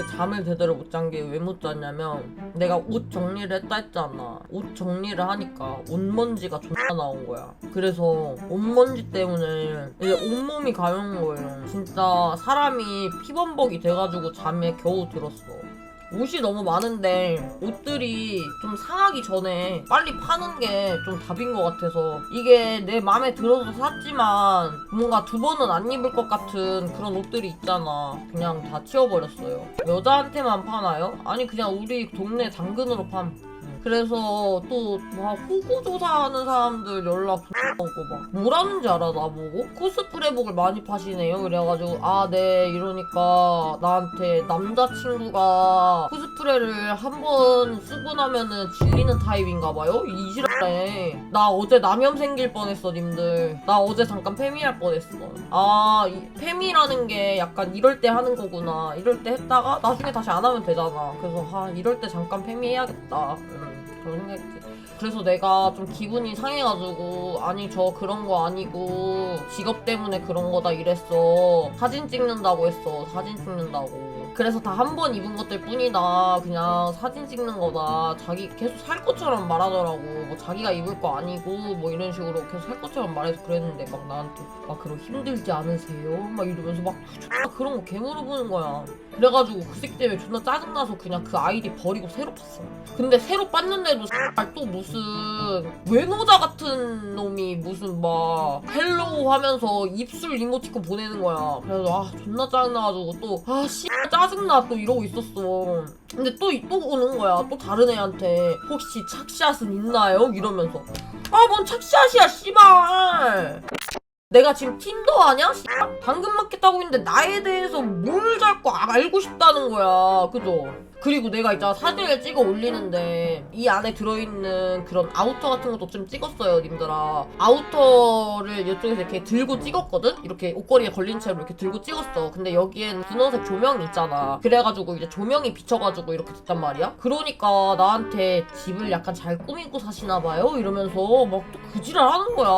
어제 잠을 제대로 못 잔 게 왜 못 잤냐면 내가 옷 정리를 했다 했잖아. 옷 정리를 하니까 옷 먼지가 존나 나온 거야. 그래서 옷 먼지 때문에 이제 온몸이 가려운 거예요. 진짜 사람이 피범벅이 돼가지고 잠에 겨우 들었어 옷이 너무 많은데 옷들이 좀 상하기 전에 빨리 파는 게 좀 답인 것 같아서 이게 내 마음에 들어서 샀지만 뭔가 두 번은 안 입을 것 같은 그런 옷들이 있잖아. 그냥 다 치워버렸어요. 여자한테만 파나요? 아니 그냥 우리 동네 당근으로 팜 그래서 또 막 호구 조사하는 사람들 연락 오고 막 뭐라는지 알아 나보고? 코스프레복을 많이 파시네요. 그래가지고 아 네 이러니까 나한테 남자친구가 코스프레를 한 번 쓰고 나면은 질리는 타입인가 봐요? 이지랄해 나 어제 남염 생길 뻔했어 님들. 나 어제 잠깐 페미할 뻔했어. 아 이- 페미라는 게 약간 이럴 때 하는 거구나. 이럴 때 했다가 나중에 다시 안 하면 되잖아. 그래서 아 이럴 때 잠깐 페미 해야겠다. 음, 생각했지. 그래서 내가 좀 기분이 상해가지고 아니 저 그런 거 아니고 직업 때문에 그런 거다 이랬어. 사진 찍는다고 했어. 사진 찍는다고 그래서 다 한 번 입은 것들 뿐이다. 그냥 사진 찍는 거다. 자기 계속 살 것처럼 말하더라고. 뭐 자기가 입을 거 아니고 뭐 이런 식으로 계속 살 것처럼 말해서 그랬는데 막 나한테 막 그런 힘들지 않으세요? 막 이러면서 막 그런 거 개물어보는 거야. 그래가지고 그 새끼 때문에 존나 짜증나서 그냥 그 아이디 버리고 새로 팠어. 근데 새로 팠는데도 또 무슨 외노자 같은 놈이 무슨 막 헬로우 하면서 입술 이모티콘 보내는 거야. 그래서 아 존나 짜증나가지고 또 아 씨 짜 증나 또 이러고 있었어 근데 또, 또 오는 거야 또 다른 애한테 혹시 착샷은 있나요? 이러면서 아 뭔 착샷이야 씨발 내가 지금 틴더 아냐? 씨발? 당근 마켓 하고 있는데 나에 대해서 뭘 자꾸 알고 싶다는 거야 그죠? 그리고 내가 있잖아 사진을 찍어 올리는데 이 안에 들어있는 그런 아우터 같은 것도 좀 찍었어요 님들아. 아우터를 이쪽에서 이렇게 들고 찍었거든? 이렇게 옷걸이에 걸린 채로 이렇게 들고 찍었어. 근데 여기엔 분홍색 조명이 있잖아. 그래가지고 이제 조명이 비쳐가지고 이렇게 됐단 말이야? 그러니까 나한테 집을 약간 잘 꾸미고 사시나봐요? 이러면서 막 또 그지랄 하는 거야.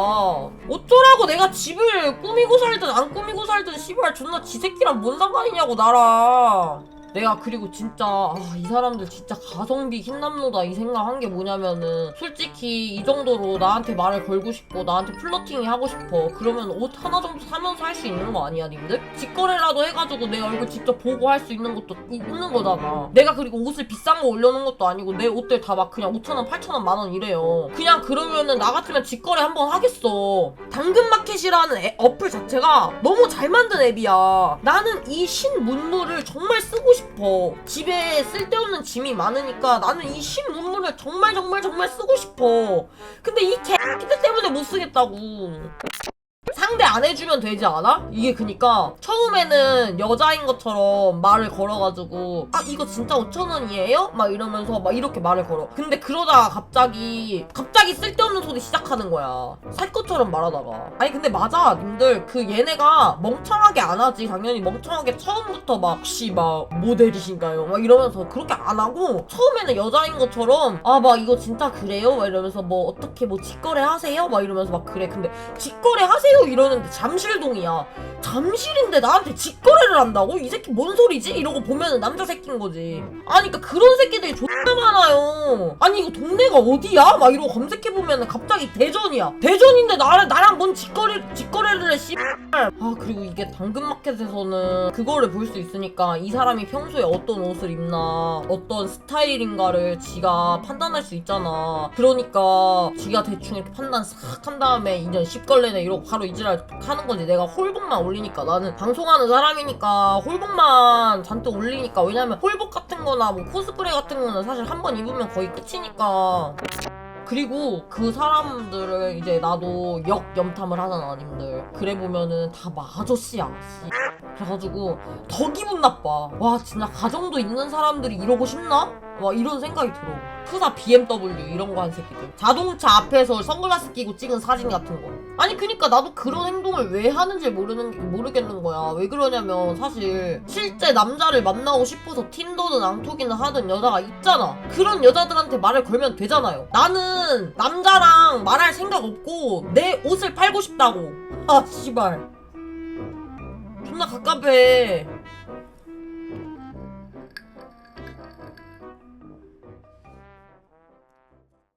어쩌라고 내가 집을 꾸미고 살든 안 꾸미고 살든 씨발 존나 지 새끼랑 뭔 상관이냐고 나랑 내가 그리고 진짜 아, 이 사람들 진짜 가성비 흰남노다 이 생각한 게 뭐냐면은 솔직히 이 정도로 나한테 말을 걸고 싶고 나한테 플러팅이 하고 싶어. 그러면 옷 하나 정도 사면서 할 수 있는 거 아니야 님들? 직거래라도 해가지고 내 얼굴 직접 보고 할 수 있는 것도 있는 거잖아. 내가 그리고 옷을 비싼 거 올려놓은 것도 아니고 내 옷들 다 막 그냥 5천원 8천원 만원 이래요. 그냥 그러면은 나 같으면 직거래 한번 하겠어. 당근마켓이라는 애- 어플 자체가 너무 잘 만든 앱이야. 나는 이 신문물을 정말 쓰고 싶어 집에 쓸데없는 짐이 많으니까 나는 이 신 문물을 정말 정말 정말 쓰고 싶어. 근데 이 개새끼들 때문에 못 쓰겠다고 상대 안 해주면 되지 않아? 이게 그니까 처음에는 여자인 것처럼 말을 걸어가지고 아 이거 진짜 5천원이에요? 막 이러면서 막 이렇게 말을 걸어 근데 그러다가 갑자기 갑자기 쓸데없는 소리 시작하는 거야 살 것처럼 말하다가 아니 근데 맞아 님들 그 얘네가 멍청하게 안 하지 당연히 멍청하게 처음부터 막 혹시 막 모델이신가요? 막 이러면서 그렇게 안 하고 처음에는 여자인 것처럼 아 막 이거 진짜 그래요? 막 이러면서 뭐 어떻게 뭐 직거래 하세요? 막 이러면서 막 그래 근데 직거래 하세요 이러는데 잠실동이야 잠실인데 나한테 직거래를 한다고? 이 새끼 뭔 소리지? 이러고 보면은 남자 새끼인 거지 아니 그니까 그런 새끼들이 존나 많아요 아니 이거 동네가 어디야? 막 이러고 검색해보면은 갑자기 대전이야 대전인데 나랑 나랑 뭔 직거래 직거래를 해 씨. 아 그리고 이게 당근마켓에서는 그거를 볼 수 있으니까 이 사람이 평소에 어떤 옷을 입나 어떤 스타일인가를 지가 판단할 수 있잖아 그러니까 지가 대충 이렇게 판단 싹 한 다음에 인연 10걸레네 이러고 바로 이지랄 하는 거지 내가 홀복만 올리니까. 나는 방송하는 사람이니까 홀복만 잔뜩 올리니까. 왜냐면 홀복 같은 거나 뭐 코스프레 같은 거는 사실 한 번 입으면 거의 끝이니까. 그리고 그 사람들을 이제 나도 역 염탐을 하잖아 님들. 그래 보면은 다 마저씨야 씨. 그래가지고 더 기분 나빠. 와 진짜 가정도 있는 사람들이 이러고 싶나? 와 이런 생각이 들어. 프사 BMW 이런 거 한 새끼들. 자동차 앞에서 선글라스 끼고 찍은 사진 같은 거. 아니 그니까 나도 그런 행동을 왜 하는지 모르는 모르겠는 거야. 왜 그러냐면 사실 실제 남자를 만나고 싶어서 틴더든 앙톡이든 하든 여자가 있잖아. 그런 여자들한테 말을 걸면 되잖아요. 나는 남자랑 말할 생각 없고 내 옷을 팔고 싶다고. 아 씨발. 존나 갑갑해